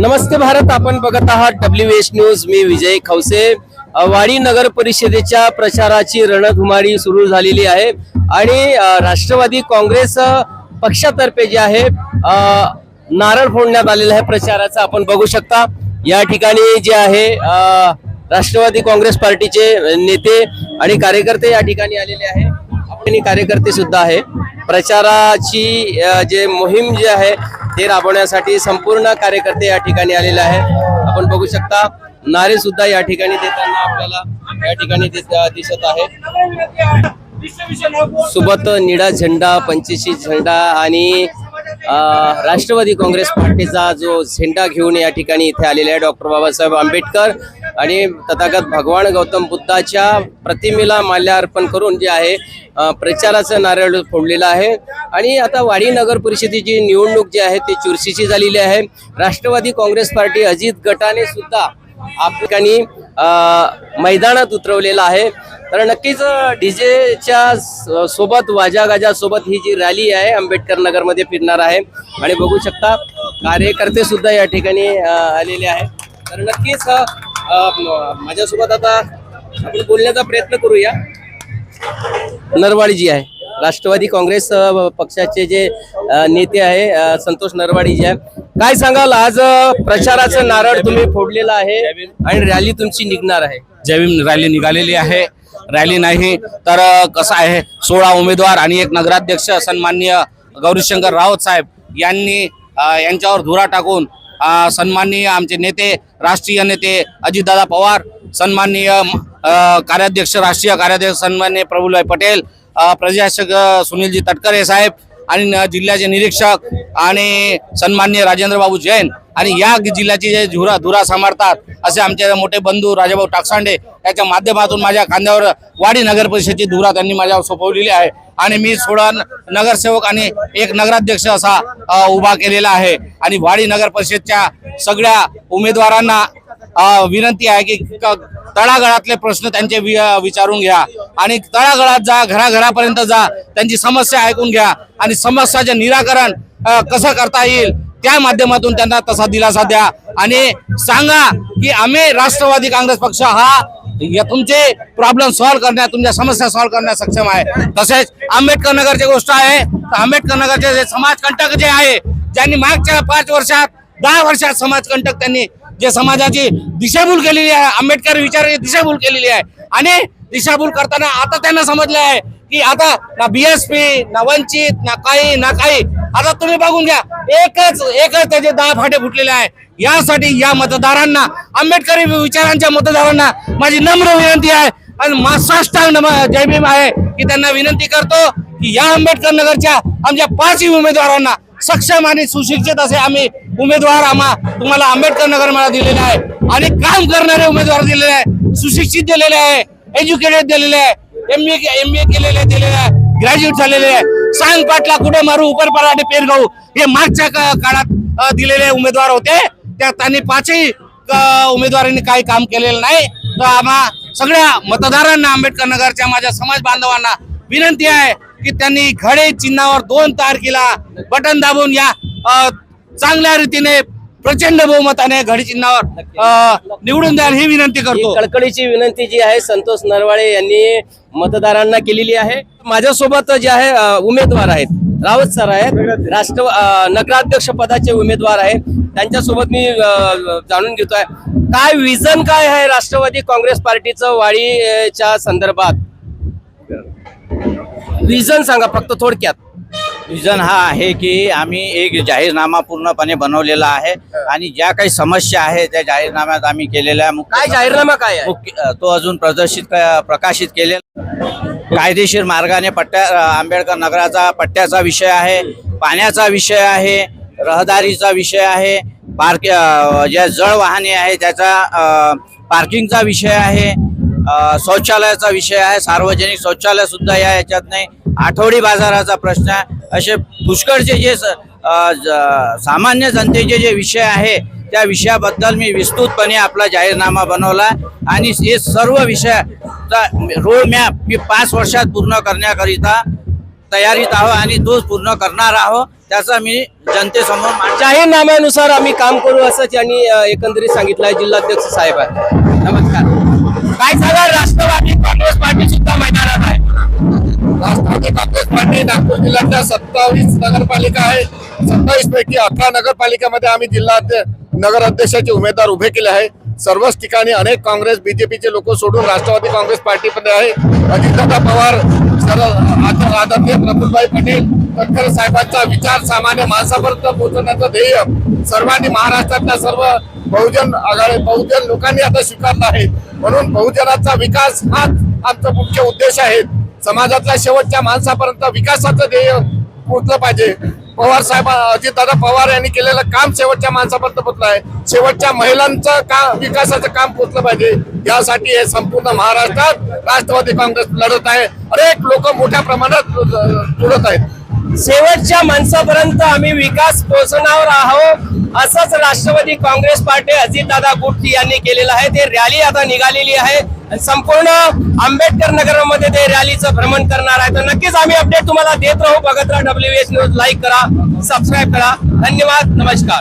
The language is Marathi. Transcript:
नमस्ते भारत आपण बघत आहात डब्ल्यू एच न्यूज मी विजय खवसे. वाडी नगर परिषदेच्या प्रचाराची रणधुमाळी सुरू झालेली आहे. आणि राष्ट्रवादी काँग्रेस पक्षातर्फे जे आहे नारळ फोडण्यात आलेलं आहे प्रचाराचं. आपण बघू शकता या ठिकाणी जे आहे राष्ट्रवादी काँग्रेस पार्टीचे नेते आणि कार्यकर्ते या ठिकाणी आलेले आहे. आपण कार्यकर्ते सुद्धा आहे. प्रचाराची जे मोहीम जी आहे ते राबवण्यासाठी संपूर्ण कार्यकर्ते या ठिकाणी आलेले आहे आपण बघू शकता नारे सुद्धा या ठिकाणी देताना आपल्याला या ठिकाणी दिस- दिसत आहे. सोबत निळा झेंडा पंचशी झेंडा आणि राष्ट्रवादी काँग्रेस पार्टीचा जो झेंडा घेऊन या ठिकाणी इथे आलेले आहे डॉक्टर बाबासाहेब आंबेडकर आणि तथागत भगवान गौतम बुद्धाच्या प्रतिमेला माल्यार्पण करून जे आहे प्रचाराचं नारळ फोडलेलं आहे. आणि आता वाडी नगर परिषदेची निवडणूक जी आहे ती चुरशीची झालेली आहे. राष्ट्रवादी काँग्रेस पार्टी अजित गटाने सुद्धा आपल्या ठिकाणी मैदानात उतरवलेला आहे. तर नक्कीच डीजेच्या सोबत वाजा गाजा सोबत ही जी रॅली आहे आंबेडकर नगरमध्ये फिरणार आहे. आणि बघू शकता कार्यकर्ते सुद्धा या ठिकाणी आलेले आहे तर नक्कीच माझ्यासोबत आता आपण बोलण्याचा प्रयत्न करूया. नरवाडी जी आहे. राष्ट्रवादी काँग्रेस पक्षाचे जे नेते आहे संतोष नरवाडी जे आहे. काय सांगाल? आज प्रचाराचं नारळ तुम्ही फोडलेलं आहे आणि रॅली तुमची निघणार आहे. जैविक रॅली निघालेली आहे. रॅली नाही तर कसं आहे? सोळा उमेदवार आणि एक नगराध्यक्ष सन्माननीय गौरीशंकर राऊत साहेब यांनी यांच्यावर धुरा टाकून सन्माननीय आमचे नेते राष्ट्रीय नेते अजितदादा पवार सन्माननीय कार्याध्यक्ष राष्ट्रीय कार्याध्यक्ष सन्माननीय प्रफुल्लभाई पटेल अ, सुनीलजी तटकरे साहेब आणि न- जिल्ह्याचे निरीक्षक आणि सन्माननीय राजेंद्र बाबू जैन आणि या जिल्ह्याची जे धुरा धुरा सांभाळतात असे आमचे मोठे बंधू राजाभाऊ टाकसांडे याच्या माध्यमातून माझ्या खांद्यावर वाडी नगर परिषदेची धुरा त्यांनी माझ्यावर सोपवलेली आहे. आणि मी सोळा नगरसेवक आणि एक नगराध्यक्ष असा उभा केलेला आहे. आणि वाडी नगर परिषदच्या सगळ्या उमेदवारांना विनंती आहे की तळागळातले प्रश्न त्यांचे वि- विचारून घ्या. आणि तळागळात जा घराघरापर्यंत जा त्यांची समस्या ऐकून घ्या. आणि समस्याचे निराकरण कसं करता येईल त्या माध्यमातून त्यांना तसा दिलासा द्या. आणि सांगा की आम्ही राष्ट्रवादी काँग्रेस पक्ष हा या तुमचे प्रॉब्लेम सॉल्व्ह करण्यात तुमच्या समस्या सॉल्व्ह करण्यात सक्षम आहे. तसेच आंबेडकर नगरची गोष्ट आहे. तर आंबेडकर नगरचे जे समाजकंटक जे आहे ज्यांनी मागच्या पाच वर्षात दहा वर्षात समाजकंटक त्यांनी जे समाजाची दिशाभूल केलेली आहे आंबेडकर विचाराची दिशाभूल केलेली आहे. आणि दिशाभूल करताना आता त्यांना समजलं आहे की आता ना बीएसपी ना वंचित ना काही ना काही आता तुम्ही बघून घ्या एकच एकच त्याचे दहा फाटे फुटलेले आहे. यासाठी या मतदारांना आंबेडकरी विचारांच्या मतदारांना माझी नम्र विनंती आहे आणि महासाष्टांग नम जय भीम आहे की त्यांना विनंती करतो की या आंबेडकर नगरच्या आमच्या पाचही उमेदवारांना सक्षम आणि सुशिक्षित असे आम्ही उमेदवार आम्हा तुम्हाला आंबेडकर नगर मला दिलेला आहे. आणि काम करणारे उमेदवार दिलेले आहे. सुशिक्षित दिलेले आहे. एज्युकेटेड दिलेले आहे. एम ए एम ए केलेले दिलेले आहे. ग्रॅज्युएट झालेले आहे. सांग पाटला कुठे मारू? उपर पराठे पेरगाव. हे मागच्या काळात दिलेले उमेदवार होते. त्या त्यांनी पाचही उमेदवारांनी काही काम केलेलं नाही. तर आम्हा सगळ्या मतदारांना आंबेडकर नगरच्या माझ्या समाज बांधवांना विनंती आहे की त्यांनी घडे चिन्हावर दोन तारखेला बटन दाबून या चांगल्या रीतीने प्रचंड बहुमताने घडी चिन्हावर अ, निवडून द्याल ही विनंती करतो. कळकळीची विनंती जी आहे संतोष नरवाळे यांनी मतदारांना केलेली आहे. माझ्यासोबत जे आहे उमेदवार आहेत. रावत सर आहेत. राष्ट्र नगराध्यक्ष पदाचे उमेदवार आहेत. त्यांच्यासोबत मी जाणून घेतोय. काय विजन काय आहे राष्ट्रवादी काँग्रेस पार्टीचं वाढीच्या संदर्भात? विजन सांगा फक्त थोडक्यात. विजन हा आहे की आम्ही एक जाहीरनामा पूर्णपणे बनवलेला आहे. आणि ज्या काही समस्या आहेत त्या जाहीरनाम्यात आम्ही केलेल्या आहे. मुख्य- काय जाहीरनामा काय आहे? मुख्य- तो अजून प्रदर्शित क- प्रकाशित केलेला कायदेशीर मार्गाने पट्ट्या आंबेडकर नगराचा पट्ट्याचा विषय आहे पाण्याचा विषय आहे रहदारीचा विषय आहे पार्क अ, ज्या जळ वाहने आहे त्याचा अ, पार्किंगचा विषय आहे शौचालयाचा विषय आहे सार्वजनिक शौचालय सुद्धा या याच्यात नाही. आठवडी बाजाराचा प्रश्न आहे. असे पुष्कळचे जे स- ज- सामान्य जनतेचे जे विषय आहे त्या विषयाबद्दल मी विस्तृतपणे आपला जाहीरनामा बनवला आणि हे सर्व विषयाचा रोड मॅप मी पाच वर्षात पूर्ण करण्याकरिता तयारीत आहो आणि तोच पूर्ण करणार आहो त्याचा मी जनतेसमोर जाहीरनाम्यानुसार आम्ही काम करू असं त्यांनी एकंदरीत सांगितलं आहे जिल्हाध्यक्ष साहेब आहे नमस्कार. काय झालं राष्ट्रवादी काँग्रेस पार्टी सुद्धा मैदानात आहे. राष्ट्रवादी काँग्रेस पार्टी नागपूर जिल्ह्यातल्या सत्तावीस नगरपालिका आहे. सत्तावीस पैकी अकरा नगरपालिकेमध्ये आम्ही जिल्हा नगर अध्यक्षाचे उमेदवार उभे केले आहे. सर्वच ठिकाणी अनेक काँग्रेस बीजेपीचे लोक सोडून राष्ट्रवादी काँग्रेस पार्टीमध्ये आहे. अजितदादा पवार सर आदरणीय प्रफुलभाई पटेल तटकरे साहेबांचा विचार सामान्य माणसापर्यंत पोहोचवण्याचं ध्येय सर्वांनी महाराष्ट्रातल्या सर्व बहुजन आघाडी बहुजन लोकांनी आता स्वीकारला आहे. म्हणून बहुजनाचा विकास हाच आमचा मुख्य उद्देश आहे. समाजातल्या शेवटच्या माणसापर्यंत विकासाचं ध्येय पोहोचलं पाहिजे. पवार साहेब अजितदादा पवार यांनी केलेलं काम शेवटच्या माणसापर्यंत पोहोचलं आहे. शेवटच्या महिलांचं काम विकासाचं काम पोहोचलं पाहिजे. यासाठी हे संपूर्ण महाराष्ट्रात राष्ट्रवादी काँग्रेस लढत आहे. अनेक लोक मोठ्या प्रमाणात जुळत आहेत. शेवटच्या माणसापर्यंत आम्ही विकास पोहोचणार आहोत असंच राष्ट्रवादी काँग्रेस पार्टी अजितदादा गुट्टी यांनी केलेलं आहे. ते रॅली आता निघालेली आहे. संपूर्ण आंबेडकर नगरमध्ये ते रॅलीचं भ्रमण करणार आहे. तर नक्कीच आम्ही अपडेट तुम्हाला देत राहू. बघत राहा डब्ल्यू एच न्यूज लाईक करा सबस्क्राईब करा. धन्यवाद. नमस्कार.